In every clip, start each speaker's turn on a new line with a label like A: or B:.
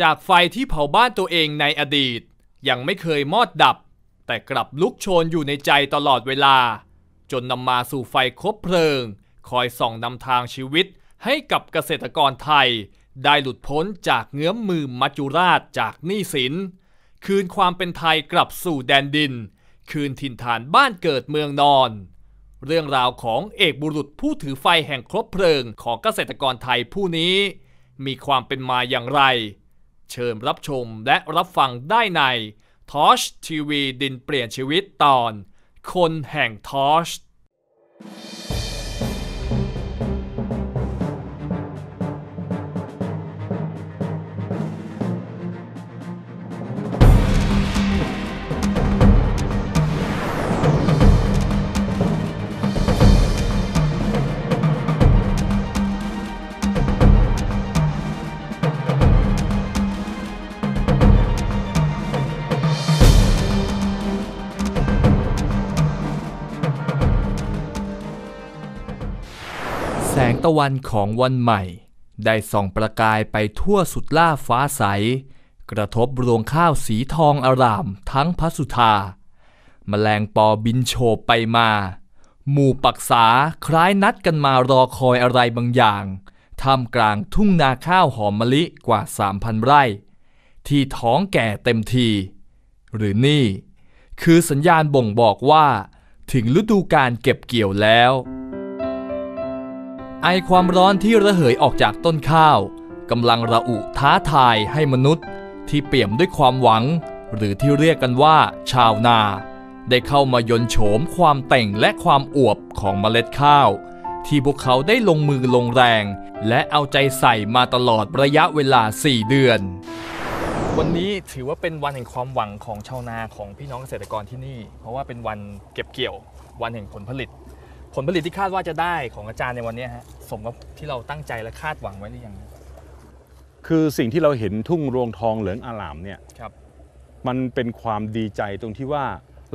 A: จากไฟที่เผาบ้านตัวเองในอดีต ยังไม่เคยมอดดับ แต่กลับลุกโชนอยู่ในใจตลอดเวลา จนนำมาสู่ไฟคบเพลิง คอยส่องนำทางชีวิตให้กับเกษตรกรไทย ได้หลุดพ้นจากเงื้อมมือมัจจุราชจากหนี้สิน คืนความเป็นไทยกลับสู่แดนดิน คืนถิ่นฐานบ้านเกิดเมืองนอน เรื่องราวของเอกบุรุษผู้ถือไฟแห่งครบเพลิงของเกษตรกรไทยผู้นี้ มีความเป็นมาอย่างไร เชิญรับชมและรับฟังได้ในทอชทีวีดินเปลี่ยนชีวิตตอน คนแห่งทอช ตะวันของวันใหม่ ได้ส่องประกายไปทั่วสุดล่าฟ้าใส กระทบรวงข้าวสีทองอารามทั้งพัสุธาแมลงปอบินโฉบไปมา หมู่ปักษาคล้ายนัดกันมารอคอยอะไรบางอย่างท่ามกลางทุ่งนาข้าวหอมมะลิกว่า 3,000 ไร่ ที่ท้องแก่เต็มที หรือนี่ คือสัญญาณบ่งบอกว่า ถึงฤดูการเก็บเกี่ยวแล้ว ไอความร้อนที่ระเหยออกจากต้นข้าวกำลังระอุท้าทายให้มนุษย์ ที่เปี่ยมด้วยความหวัง หรือที่เรียกกันว่า ชาวนา ได้เข้ามายนโฉมความแต่งและความอวบของเมล็ดข้าว ที่พวกเขาได้ลงมือลงแรง และเอาใจใส่มาตลอดระยะเวลา 4 เดือน วันนี้ถือว่าเป็นวันแห่งความหวังของชาวนาของพี่น้องเกษตรกรที่นี่ เพราะว่าเป็นวันเก็บเกี่ยว วันแห่งผลผลิต ผลผลิตที่คาดว่าจะได้ของอาจารย์ในวันนี้ฮะสมกับที่เราตั้งใจและคาดหวังไว้หรือยัง
B: คือสิ่งที่เราเห็นทุ่งรวงทองเหลืองอารามเนี่ย
A: ครับ
B: มันเป็นความดีใจตรงที่ว่า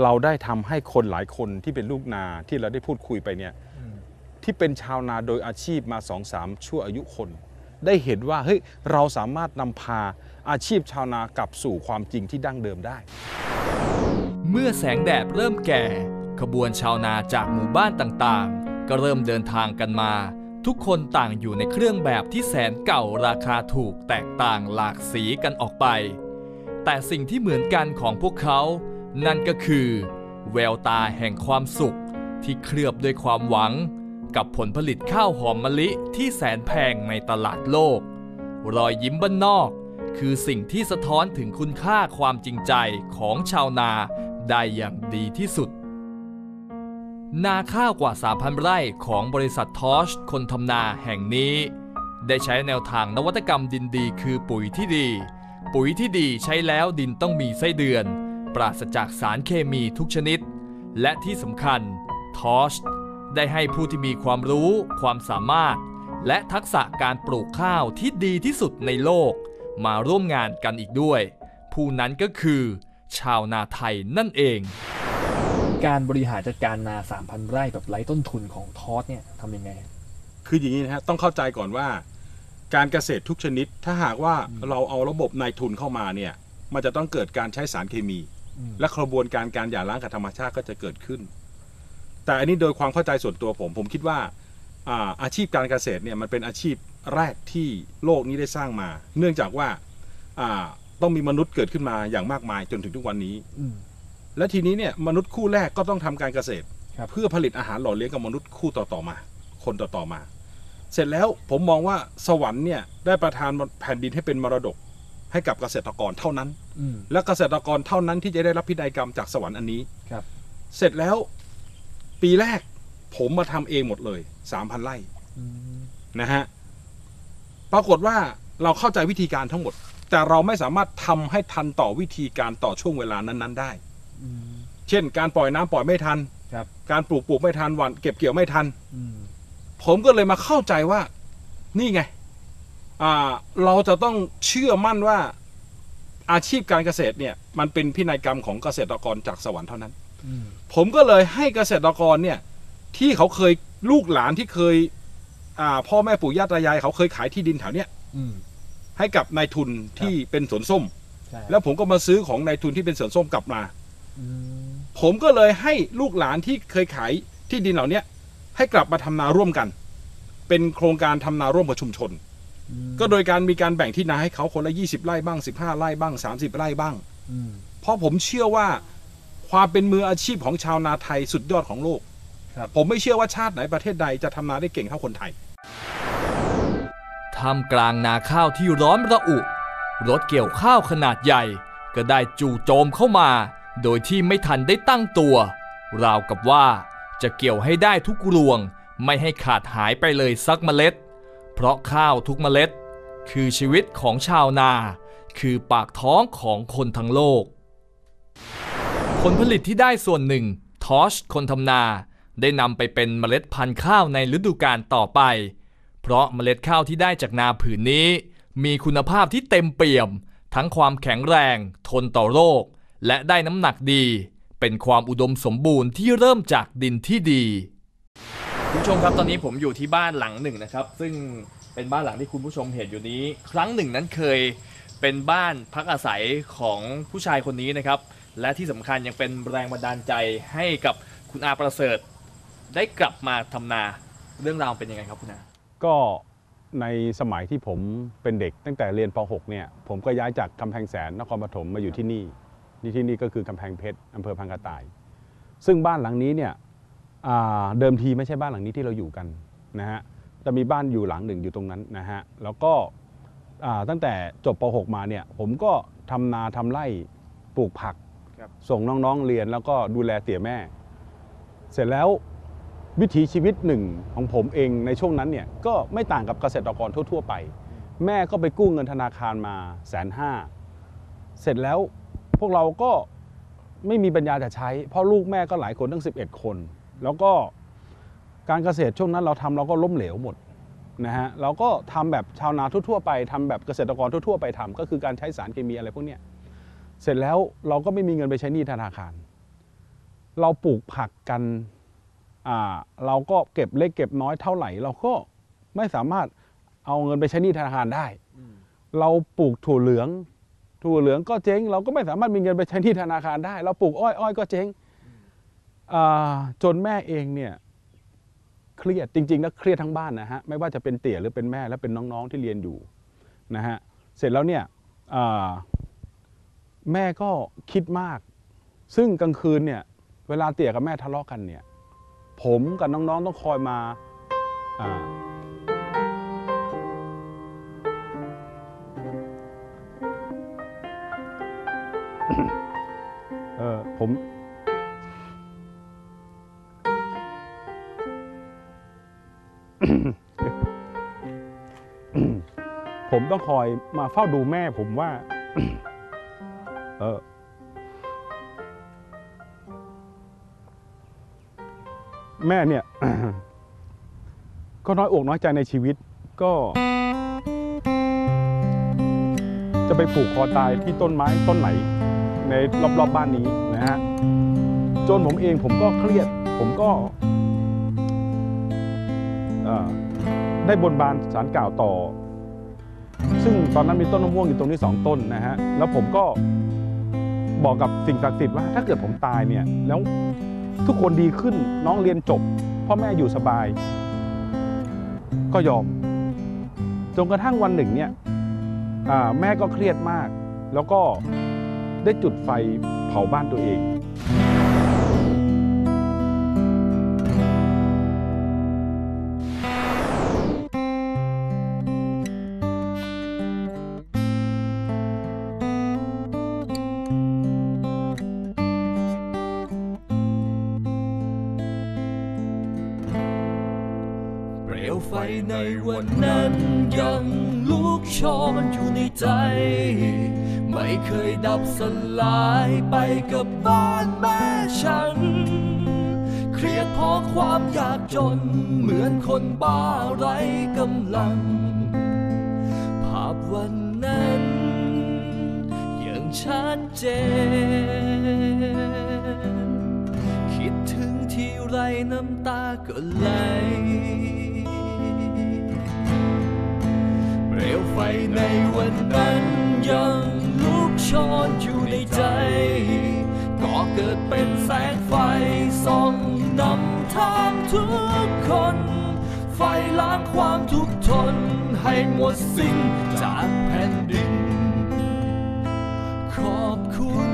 B: เราได้ทำให้คนหลายคนที่เป็นลูกนาที่เราได้พูดคุยไปเนี่ย
A: อืม
B: ที่เป็นชาวนาโดยอาชีพมา2อสามชั่วอายุคน ได้เห็นว่าเฮ้ยเราสามารถนำพาอาชีพชาวนากลับสู่ความจริงที่ดั้งเดิมได้
A: เมื่อแสงแดดเริ่มแก่ ขบวนชาวนาจากหมู่บ้านต่างๆ ก็เริ่มเดินทางกันมา ทุกคนต่างอยู่ในเครื่องแบบที่แสนเก่าราคาถูกแตกต่างหลากสีกันออกไป แต่สิ่งที่เหมือนกันของพวกเขา นั่นก็คือ แววตาแห่งความสุขที่เคลือบด้วยความหวัง กับผลผลิตข้าวหอมมะลิที่แสนแพงในตลาดโลก รอยยิ้มบ้านนอก คือสิ่งที่สะท้อนถึงคุณค่าความจริงใจของชาวนาได้อย่างดีที่สุด นาข้าวกว่า 3,000 ไร่ของบริษัททอชคนทำนาแห่งนี้ ได้ใช้แนวทางนวัตกรรมดินดีคือปุ๋ยที่ดี ปุ๋ยที่ดีใช้แล้วดินต้องมีไส้เดือน ปราศจากสารเคมีทุกชนิด และที่สำคัญทอชได้ให้ผู้ที่มีความรู้ ความสามารถ และทักษะการปลูกข้าวที่ดีที่สุดในโลก มาร่วมงานกันอีกด้วย ผู้นั้นก็คือ ชาวนาไทยนั่นเอง การบริหารจัดการนา3,000ไร่แบบไร้ต้นทุนของทอสเนี่ยทำยังไง
B: คืออย่างนี้นะฮะต้องเข้าใจก่อนว่า การเกษตรทุกชนิด ถ้าหากว่าเราเอาระบบนายทุนเข้ามาเนี่ย มันจะต้องเกิดการใช้สารเคมี
A: อืม
B: และกระบวนการการหย่าร้างกับธรรมชาติก็จะเกิดขึ้น แต่อันนี้โดยความเข้าใจส่วนตัวผม ผมคิดว่าอาอาชีพการเกษตรเนี่ยมันเป็นอาชีพแรกที่โลกนี้ได้สร้างมา เนื่องจากว่าอ่าต้องมีมนุษย์เกิดขึ้นมาอย่างมากมายจนถึงทุกวันนี้
A: อืม
B: และทีนี้เนี่ยมนุษย์คู่แรกก็ต้องทำการเกษตร
A: ครับ
B: เพื่อผลิตอาหารหล่อเลี้ยงกับมนุษย์คู่ต่อๆมา คนต่อๆมา เสร็จแล้วผมมองว่าสวรรค์เนี่ยได้ประทานแผ่นดินให้เป็นมรดกให้กับเกษตรกรเท่านั้น
A: อืม
B: และเกษตรกรเท่านั้นที่จะได้รับพินัยกรรมจากสวรรค์อันนี้
A: ครับ
B: เสร็จแล้วปีแรกผมมาทำเองหมดเลย3,000ไร่
A: อืม
B: นะฮะปรากฏว่าเราเข้าใจวิธีการทั้งหมด แต่เราไม่สามารถทำให้ทันต่อวิธีการต่อช่วงเวลานั้น ๆ ได้
A: อืม
B: เช่น การปล่อยน้ำปล่อยไม่ทัน
A: ครับ
B: การปลูกปลูกไม่ทันหวันเก็บเกี่ยวไม่ทัน
A: อืม
B: ผมก็เลยมาเข้าใจว่า นี่ไง อ่า เราจะต้องเชื่อมั่นว่า อาชีพการเกษตรเนี่ย มันเป็นพินัยกรรมของเกษตรกรจากสวรรค์เท่านั้น
A: อืม
B: ผมก็เลยให้เกษตรกรเนี่ย ที่เขาเคยลูกหลานที่เคย อ่า พ่อแม่ปู่ย่าตายาย เขาเคยขายที่ดินแถวเนี้ย
A: อืม
C: ให้กับนายทุนที่เป็นสวนส้ม
D: ใช่
C: แล้วผมก็มาซื้อของนายทุนที่เป็นสวนส้มกลับมา
D: อืม
C: ผมก็เลยให้ลูกหลานที่เคยขายที่ดินเหล่าเนี้ยให้กลับมาทำนาร่วมกัน เป็นโครงการทำนาร่วมกับชุมชน
D: อืม
C: ก็โดยการมีการแบ่งที่นาให้เขาคนละ20ไร่บ้าง15ไร่บ้าง 30ไร่บ้าง
D: อืม
C: เพราะผมเชื่อว่าความเป็นมืออาชีพของชาวนาไทยสุดยอดของโลก
D: ครับ
C: ผมไม่เชื่อว่าชาติไหนประเทศใดจะทำนาได้เก่งเท่าคนไทย
A: ท่ามกลางนาข้าวที่ร้อนระอุ รถเกี่ยวข้าวขนาดใหญ่ ก็ได้จู่โจมเข้ามา โดยที่ไม่ทันได้ตั้งตัว ราวกับว่าจะเกี่ยวให้ได้ทุกรวง ไม่ให้ขาดหายไปเลยสักเมล็ด เพราะข้าวทุกเมล็ด คือชีวิตของชาวนา คือปากท้องของคนทั้งโลก ผลผลิตที่ได้ส่วนหนึ่ง ทอชคนทำนา ได้นำไปเป็นเมล็ดพันธุ์ข้าวในฤดูกาลต่อไป เพราะเมล็ดข้าวที่ได้จากนาผืนนี้ มีคุณภาพที่เต็มเปี่ยม ทั้งความแข็งแรง ทนต่อโรค และได้น้ำหนักดี เป็นความอุดมสมบูรณ์ที่เริ่มจากดินที่ดี คุณผู้ชมครับตอนนี้ผมอยู่ที่บ้านหลังหนึ่งนะครับ ซึ่งเป็นบ้านหลังที่คุณผู้ชมเห็นอยู่นี้ ครั้งหนึ่งนั้นเคยเป็นบ้านพักอาศัยของผู้ชายคนนี้นะครับ และที่สำคัญยังเป็นแรงบันดาลใจให้กับคุณอาประเสริฐ ได้กลับมาทำนาเรื่องราวเป็นยังไงครับคุณอา
B: ก็ในสมัยที่ผมเป็นเด็กตั้งแต่เรียนป .6 เนี่ยผมก็ย้ายจากกำแพงแสนนครปฐมมาอยู่ที่นี่ นี่ที่นี่ก็คือกำแพงเพชรอำเภอพังกระต่าย ซึ่งบ้านหลังนี้เนี่ยอ่าเดิมทีไม่ใช่บ้านหลังนี้ที่เราอยู่กันนะฮะจะมีบ้านอยู่หลังหนึ่งอยู่ตรงนั้นนะฮะแล้วก็อ่าตั้งแต่จบป .6 มาเนี่ยผมก็ทำนาทำไร่ปลูกผัก
D: ครับ
B: ส่งน้องๆเรียนแล้วก็ดูแลเตี่ยแม่ เสร็จแล้ววิถีชีวิตหนึ่งของผมเองในช่วงนั้นเนี่ยก็ไม่ต่างกับเกษตรกรทั่ว ๆ ไป แม่ก็ไปกู้เงินธนาคารมาแสนห้าเสร็จแล้ว พวกเราก็ไม่มีปัญญาจะใช้ เพราะลูกแม่ก็หลายคนตั้ง 11 คน แล้วก็การเกษตรช่วงนั้นเราทำเราก็ล้มเหลวหมดนะฮะเราก็ทำแบบชาวนาทั่วๆไปทำแบบเกษตรกรทั่วๆไปทำก็คือการใช้สารเคมีอะไรพวกเนี้ยเสร็จแล้วเราก็ไม่มีเงินไปใช้หนี้ธนาคาร เราปลูกผักกันอ่าเราก็เก็บเล็กเก็บน้อยเท่าไหร่ เราก็ไม่สามารถเอาเงินไปใช้หนี้ธนาคารได้ เราปลูกถั่วเหลือง ถั่วเหลืองก็เจ๊ง เราก็ไม่สามารถมีเงินไปใช้หนี้ธนาคารได้ เราปลูกอ้อยอ้อยก็เจ๊งจนแม่เองเนี่ยเครียดจริงๆแล้วเครียดทั้งบ้านนะฮะไม่ว่าจะเป็นเตี่ยหรือเป็นแม่และเป็นน้องๆที่เรียนอยู่นะฮะเสร็จแล้วเนี่ยแม่ก็คิดมาก ซึ่งกลางคืนเนี่ยเวลาเตี่ยกับแม่ทะเลาะกันเนี่ยผมกับน้องๆต้องคอยมา เออผมผมต้องคอยมาเฝ้าดูแม่ผมว่า เออ แม่เนี่ย ก็น้อยอกน้อยใจในชีวิต ก็ จะไปผูกคอตายที่ต้นไม้ต้นไหน ในรอบๆบบ้านนี้นะฮะจนผมเองผมก็เครียด ผมก็ได้บนบานสารกล่าวต่อ ซึ่งตอนนั้นมีต้นมะม่วงอยู่ตรงนี้สองต้นนะฮะแล้วผมก็บอกกับสิ่งศักดิ์สิทธิ์ว่าถ้าเกิดผมตายเนี่ยแล้วทุกคนดีขึ้นน้องเรียนจบพ่อแม่อยู่สบาย ก็ยอมจนกระทั่งวันหนึ่งเนี่ยแม่ก็เครียดมาก แล้วก็ ได้จุดไฟเผาบ้านตัวเอง
A: เปลวไฟในวันนั้นยังลุกโชนอยู่ในใจ ไม่เคยดับสลายไปกับบ้านแม่ฉัน เครียดเพราะความยากจน เหมือนคนบ้าไร้กำลัง ภาพวันนั้นยังชัดเจน คิดถึงทีไรน้ำตาก็ไหลเปลวไฟในวันนั้น ก็เกิดเป็นแสงไฟส่องนำทางทุกคน ไฟล้างความทุกข์ทนให้หมดสิ้นจากแผ่นดิน ขอบคุณ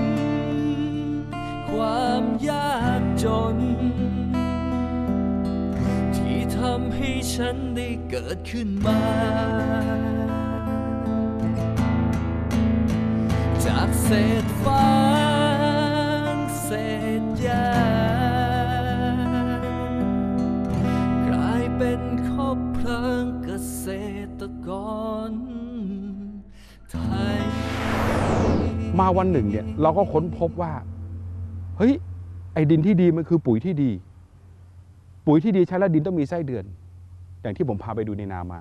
A: ความยากจน ที่ทำให้ฉันได้เกิดขึ้นมาจากเศษฟา
B: มาวันหนึ่งเนี่ยเราก็ค้นพบว่า เฮ้ย ไอ้ดินที่ดีมันคือปุ๋ยที่ดี ปุ๋ยที่ดีใช้แล้วดินต้องมีไส้เดือน อย่างที่ผมพาไปดูในนามา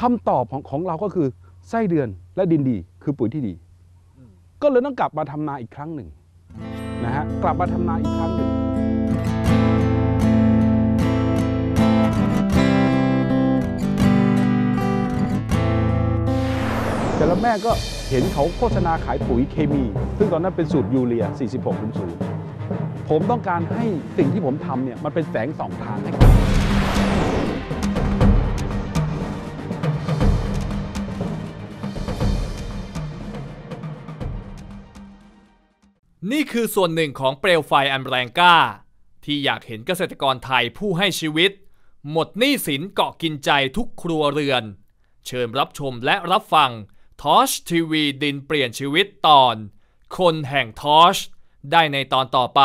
B: คำตอบของของเราก็คือไส้เดือนและดินดีคือปุ๋ยที่ดี ก็เลยต้องกลับมาทำนาอีกครั้งหนึ่งนะฮะกลับมาทำนาอีกครั้งหนึ่งแต่แล้วแม่ก็ เห็นเขาโฆษณาขายปุ๋ยเคมี ซึ่งตอนนั้นเป็นสูตรยูเรีย 46.0 ผมต้องการให้สิ่งที่ผมทำเนี่ยมันเป็นแสงสองทางให้กับ
A: นี่คือส่วนหนึ่งของเปลวไฟอันแรงกล้า ที่อยากเห็นเกษตรกรไทยผู้ให้ชีวิต หมดหนี้สินเกาะกินใจทุกครัวเรือน เชิญรับชมและรับฟัง ทอชทีวีดินเปลี่ยนชีวิตตอน คนแห่งทอชได้ในตอนต่อไป